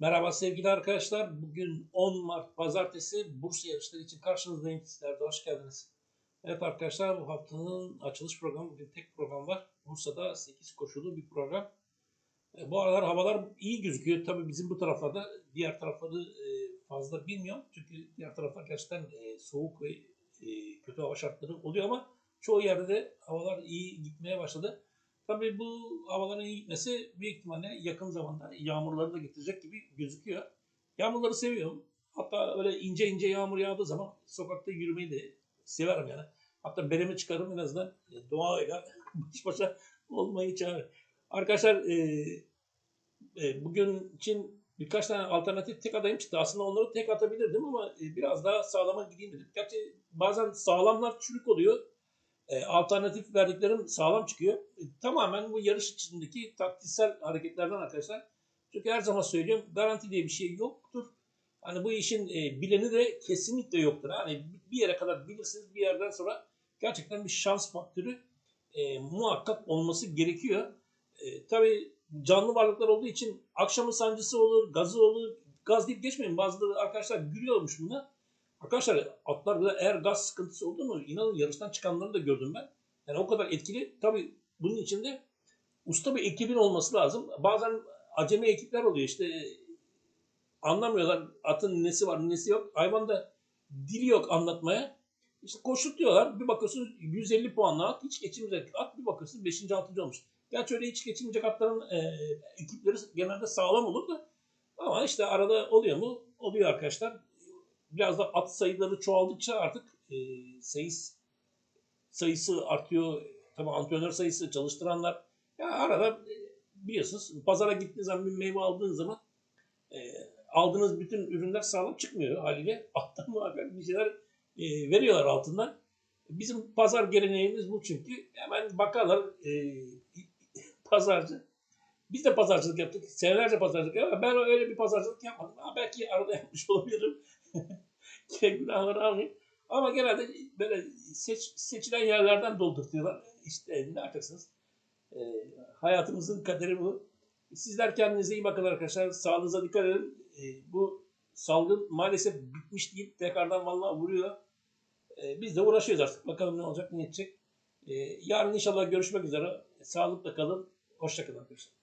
Merhaba sevgili arkadaşlar. Bugün 10 Mart Pazartesi Bursa yarışları için karşınızdayım. Sizler hoş geldiniz. Evet arkadaşlar bu haftanın açılış programı bugün tek program var. Bursa'da 8 koşulu bir program. E, bu aralar havalar iyi gözüküyor. Tabii bizim bu taraflarda diğer tarafları e, fazla bilmiyorum. Çünkü diğer taraflar gerçekten e, soğuk ve e, kötü hava şartları oluyor ama çoğu yerde de havalar iyi gitmeye başladı. Tabii bu havaların iyi gitmesi büyük ihtimalle yakın zamanda yağmurları da getirecek gibi gözüküyor. Yağmurları seviyorum. Hatta öyle ince ince yağmur yağdığı zaman sokakta yürümeyi de severim yani. Hatta beremi çıkarım en azından e, doğayla baş başa olmayı çağır. Arkadaşlar e, e, bugün için birkaç tane alternatif tek adayım çıktı. Aslında onları tek atabilirdim ama e, biraz daha sağlama gideyim dedim. Gerçi bazen sağlamlar çürük oluyor e, alternatif verdiklerim sağlam çıkıyor. E, tamamen bu yarış içindeki taktiksel hareketlerden arkadaşlar. Çünkü her zaman söylüyorum garanti diye bir şey yoktur. Hani bu işin e, bileni de kesinlikle yoktur. Hani bir yere kadar bilirsiniz bir yerden sonra gerçekten bir şans faktörü e, muhakkak olması gerekiyor. E, tabii canlı varlıklar olduğu için akşamın sancısı olur, gazı olur. Gaz deyip geçmeyin. Bazıları arkadaşlar gülüyormuş buna. Arkadaşlar atlarda eğer gaz sıkıntısı oldu mu inanın yarıştan çıkanları da gördüm ben. Yani o kadar etkili. Tabii bunun içinde usta bir ekibin olması lazım. Bazen acemi ekipler oluyor işte anlamıyorlar atın nesi var nesi yok. Hayvanda dili yok anlatmaya. İşte koşutuyorlar. Bir bakıyorsun 150 puanla at hiç geçilmeyecek at bir bakıyorsun 5. 6. olmuş. Gerçi öyle hiç geçilmeyecek atların e, ekipleri genelde sağlam olur da ama işte arada oluyor mu? Oluyor arkadaşlar biraz da at sayıları çoğaldıkça artık e, sayısı, sayısı artıyor. Tabii antrenör sayısı, çalıştıranlar. Ya arada e, biliyorsunuz pazara gittiğiniz zaman bir meyve aldığınız zaman e, aldığınız bütün ürünler sağlam çıkmıyor haliyle. Alttan muhakkak bir şeyler e, veriyorlar altından. Bizim pazar geleneğimiz bu çünkü. Hemen bakarlar e, pazarcı. Biz de pazarcılık yaptık. Senelerce pazarcılık yaptık. Ben öyle bir pazarcılık yapmadım. Ha, belki arada yapmış olabilirim. Günahları almayayım. Ama genelde böyle seç, seçilen yerlerden doldurtuyorlar. İşte ne yapacaksınız? E, hayatımızın kaderi bu. Sizler kendinize iyi bakın arkadaşlar. Sağlığınıza dikkat edin. E, bu salgın maalesef bitmiş değil. Tekrardan vallahi vuruyor. E, biz de uğraşıyoruz artık. Bakalım ne olacak, ne edecek. E, yarın inşallah görüşmek üzere. Sağlıkla kalın. Hoşçakalın arkadaşlar.